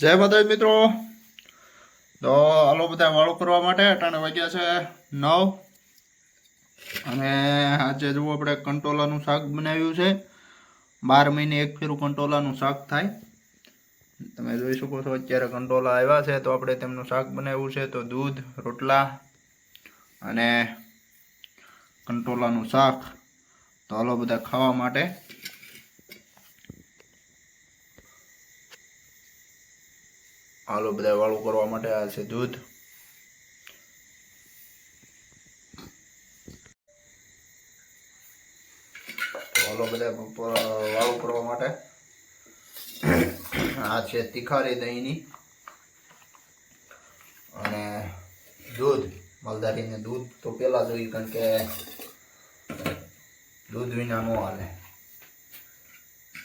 જય માતાજી મિત્રો. તો હાલો બધા વાળો કરવા માટે અટાણે વાગ્યા છે નવ. અને આજે જુઓ આપણે કંટોલાનું શાક બનાવ્યું છે. બાર મહિને એક ફેરું કંટોલાનું શાક થાય. તમે જોઈ શકો છો અત્યારે કંટોલા આવ્યા છે, તો આપણે તેમનું શાક બનાવ્યું છે. તો દૂધ, રોટલા અને કંટોલાનું શાક. તો હાલો બધા ખાવા માટે હાલો બધા વાળું કરવા માટે આ છે દૂધ. હાલો બધા વાળું કરવા માટે. આ છે તિખારી દહીંની. અને દૂધ માલધારીને દૂધ તો પેલા જોઈએ કારણ કે દૂધ વિના નો હાલે.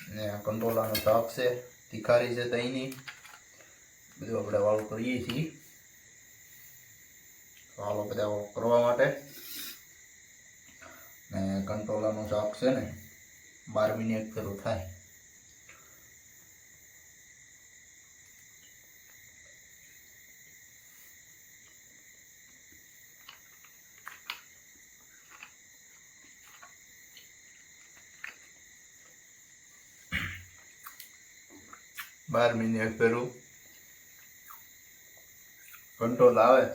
ને કંટોલાનો શાક છે, તિખારી છે દહીંની. બધું આપણે વાળું કરીએ છીએ. વાળો બધા વાળું કરવા માટે. ને કંટોલાનું શાક છે ને, બાર મિનિટ ફેરું થાય. બાર મિનિટ ફેરું કંટ્રોલ આવે.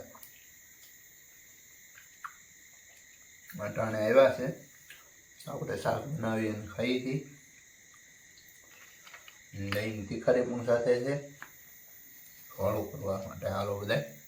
મટાણે આવ્યા છે. આપણે શાક બનાવી અને ખાઈ હતી દહીં તીખારી પણ સાથે છે. વાળું કરવા માટે હાલો બધા